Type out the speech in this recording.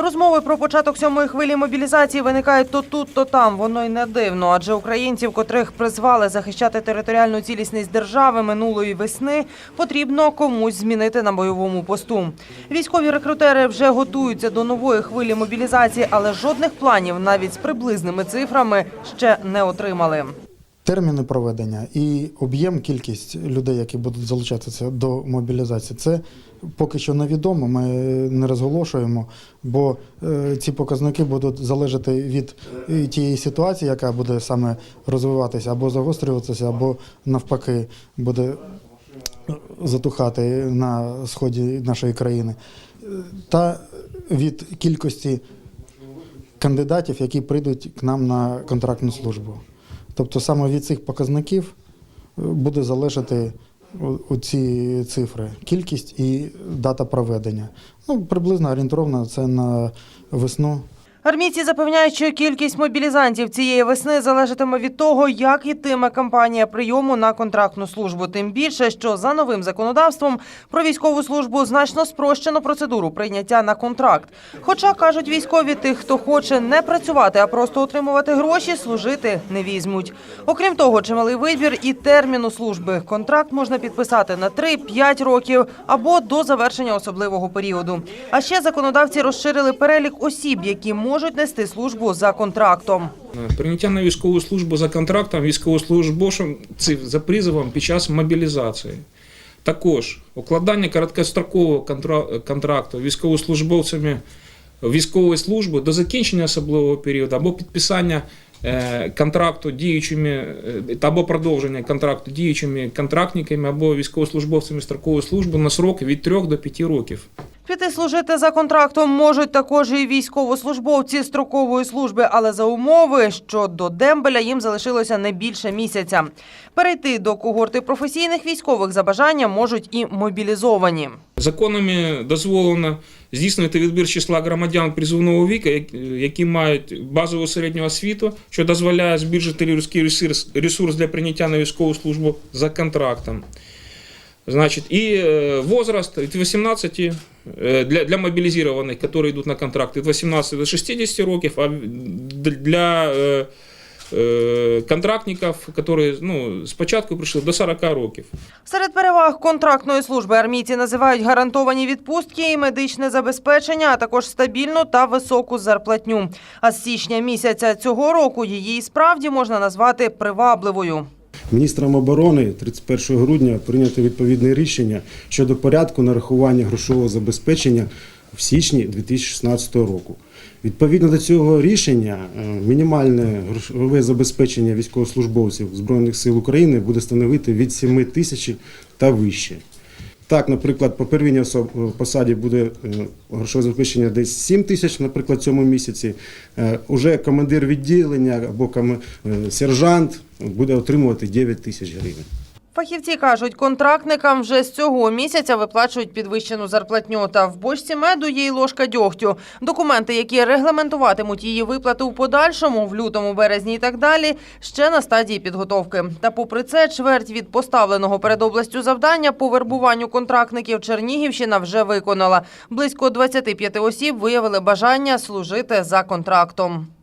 Розмови про початок сьомої хвилі мобілізації виникають то тут, то там. Воно й не дивно, адже українців, котрих призвали захищати територіальну цілісність держави минулої весни, потрібно комусь змінити на бойовому посту. Військові рекрутери вже готуються до нової хвилі мобілізації, але жодних планів навіть з приблизними цифрами ще не отримали. Терміни проведення і об'єм, кількість людей, які будуть залучатися до мобілізації, це поки що невідомо. Ми не розголошуємо, бо е, ці показники будуть залежати від е, тієї ситуації, яка буде саме розвиватися або загострюватися, або навпаки буде затухати на сході нашої країни, та від кількості кандидатів, які прийдуть к нам на контрактну службу. Тобто саме від цих показників е, буде залежати ці оці цифри, кількість і дата проведення. Ну, приблизно орієнтовно це на весну Армійці запевняють, що кількість мобілізантів цієї весни залежатиме від того, як ітиме кампанія прийому на контрактну службу. Тим більше, що за новим законодавством про військову службу значно спрощено процедуру прийняття на контракт. Хоча кажуть військові, тих, хто хоче не працювати, а просто отримувати гроші, служити не візьмуть. Окрім того, чималий вибір і терміну служби. Контракт можна підписати на 3-5 років або до завершення особливого періоду. А ще законодавці розширили перелік осіб, які можуть нести службу за контрактом. Прийняття на військову службу за контрактом військовослужбовців за призовом під час мобілізації. Також укладання короткострокового контракту військовослужбовцями військової служби до закінчення особливого періоду або підписання е, контракту діючими е, або продовження контракту діючими контрактниками або військовослужбовцями строкової служби на срок від 3 до 5 років. Піти служити за контрактом можуть також і військовослужбовці строкової служби, але за умови, що до дембеля їм залишилося не більше місяця. Перейти до когорти професійних військових за бажанням можуть і мобілізовані. Законами дозволено здійснювати відбір числа громадян призовного віку, як- які мають базову середню освіту, що дозволяє збільшити людський ресурс для прийняття на військову службу за контрактом. Значит, и э, возраст от 18 э, для, для мобилизированных, которые идут на контракт, от 18 до 60 років, а д- для э, э, контрактников, которые ну, спочатку прийшли до 40 років. Серед переваг контрактної служби армійці називають гарантовані відпустки і медичне забезпечення, а також стабільну та високу зарплатню. А з січня місяця цього року її і справді можна назвати привабливою. Міністром оборони 31 грудня прийнято відповідне рішення щодо порядку нарахування грошового забезпечення в січні 2016 року. Відповідно до цього рішення, е, мінімальне грошове забезпечення військовослужбовців Збройних сил України буде становити від 7 тисяч та вище. Так, наприклад, по первинній особ- посаді буде е, грошове забезпечення десь 7 тисяч, наприклад, в цьому місяці. Е, Уже командир відділення або е, сержант буде отримувати 9 тисяч гривень. Фахівці кажуть, контрактникам вже з цього місяця виплачують підвищену зарплатню. Та в бочці меду є й ложка дьогтю. Документи, які регламентуватимуть її виплату в подальшому, в лютому, березні і так далі, ще на стадії підготовки. Та попри це, чверть від поставленого перед областю завдання по вербуванню контрактників Чернігівщина вже виконала. Близько 25 осіб виявили бажання служити за контрактом.